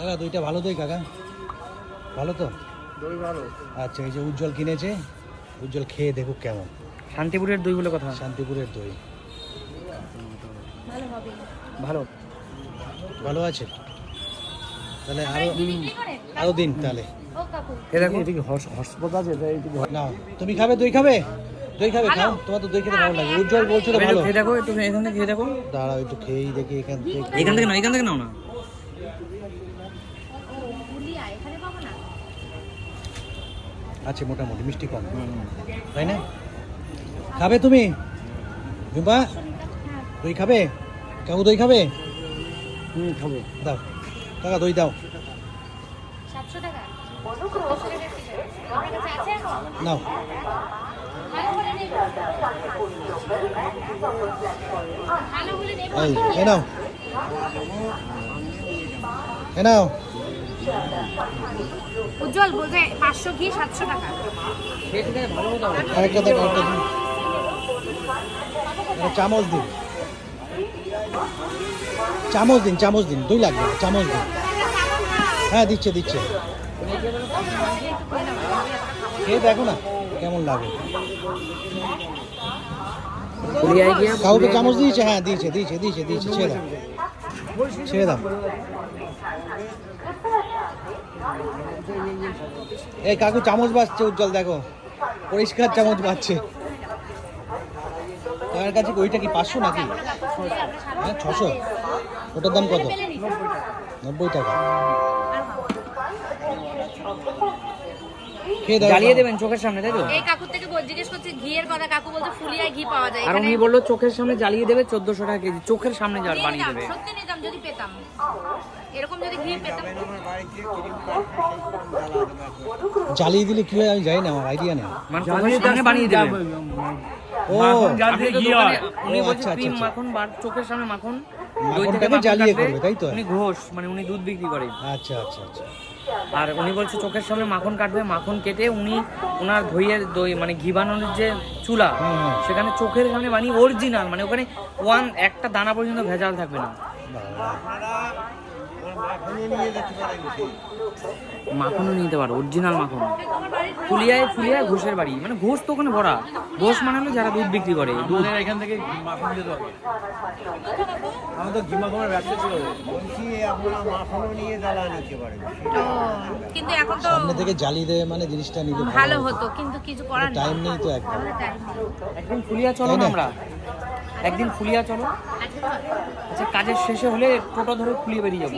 কাকা দইটা ভালো দই কাকা? ভালো তো? দই ভালো। আচ্ছা এই যে উজ্জ্বল কিনেছে উজ্জ্বল খেয়ে দেখুক কেমন। শান্তিপুরের দই বলে কথা। শান্তিপুরের দই। ভালো হবে। ভালো। ভালো আছে? তাহলে আরও আরও দিন তাহলে। নাও। তুমি খাবে? দই খাবে? দই খাবে? খাও। তোমার তো দই খেতে ভালো লাগে। উজ্জ্বল বলছো তো ভালো। খেয়ে দেখো একটু এখান থেকে খেয়ে দেখো। দাঁড়াও একটু খেয়েই দেখি এখান থেকে এখান থেকে নাও এখান থেকে নাও না ও পুরুলিয়া এখানে পাবো না আছে মোটামুটি মিষ্টি কম। তাই না? খাবে তুমি? জুম্বা? দই খাবে? কাকু দই খাবে? হুম খাব। দাও। কাকা দই দাও। নাও। এই নাও। এ নাও। উজ্জ্বল বলছে পাঁচশো ঘি, সাতশো টাকা। চামচ দিন। চামচ দিন চামচ দিন, দুই লাগবে, চামচ দিন। হ্যাঁ দিচ্ছে দিচ্ছে। খেয়ে দেখো না, কেমন লাগে। কাউকে চামচ দিয়েছে? হ্যাঁ দিয়েছে দিয়েছে দিয়েছে দিয়েছে, ছেড়ে দাও। ছেড়ে দাও। এই কাকু চামচ বাজছে উজ্জ্বল দেখো। পরিষ্কার চামচ বাজছে। কার কাছে ওইটা কি পাঁচশো নাকি? হ্যাঁ ছশো। ওটার দাম কত? নব্বই টাকা। জ্বালিয়ে দেবেন চোখের সামনে তাই তো? এই কাকুর থেকে বল- জিজ্ঞেস করছে ঘিয়ের কথা কাকু বলছে ফুলিয়ায় ঘি পাওয়া যায়। আর উনি বলল চোখের সামনে জ্বালিয়ে দেবে চোদ্দশো টাকা কেজি। চোখের সামনে বানিয়ে দেবে। সত্যি নিতাম যদি পেতাম। এরকম যদি ঘি পেতাম। জ্বালিয়ে দিলে কি হয় আমি জানি না আমার আইডিয়া নেই। মানে চোখের সামনে বানিয়ে দেবে। ও উনি বলছে আচ্ছা, ক্রিম আচ্ছা, মাখন বার চোখের সামনে মাখন মাখনটাকে জ্বালিয়ে। করবে, তাই তো? উনি ঘোষ মানে উনি দুধ বিক্রি করে। আচ্ছা আচ্ছা আচ্ছা। আর উনি বলছে চোখের সামনে মাখন কাটবে মাখন কেটে উনি ওনার দইয়ের দই মানে ঘি বানানোর যে চুলা। সেখানে চোখের সামনে বানিয়ে অরিজিনাল মানে ওখানে ওয়ান একটা দানা পর্যন্ত ভেজাল থাকবে না। মাখনও নিতে পারো অরিজিনাল মাখন। ফুলিয়ায় ফুলিয়ায় ঘোষের বাড়ি মানে ঘোষ তো ওখানে ভরা। ঘোষ মানে হলো যারা দুধ বিক্রি করে। দুধ আমাদের এখান থেকে মাখন যেতে হবে। আমাদের ঘি মাখনের ব্যবসা ছিল। বলছি আপনারা মাখনও নিয়ে জ্বালা নিতে পারেন কিন্তু এখন তো সামনে থেকে জ্বালিয়ে দেবে মানে জিনিসটা নিলে ভালো হতো কিন্তু কিছু করার টাইম নেই। তো একদম। ফুলিয়া চলো তাই না? না? আমরা? একদিন ফুলিয়া চলো। আচ্ছা কাজের শেষে হলে টোটো ধরে খুলিয়ে বেরিয়ে যাব।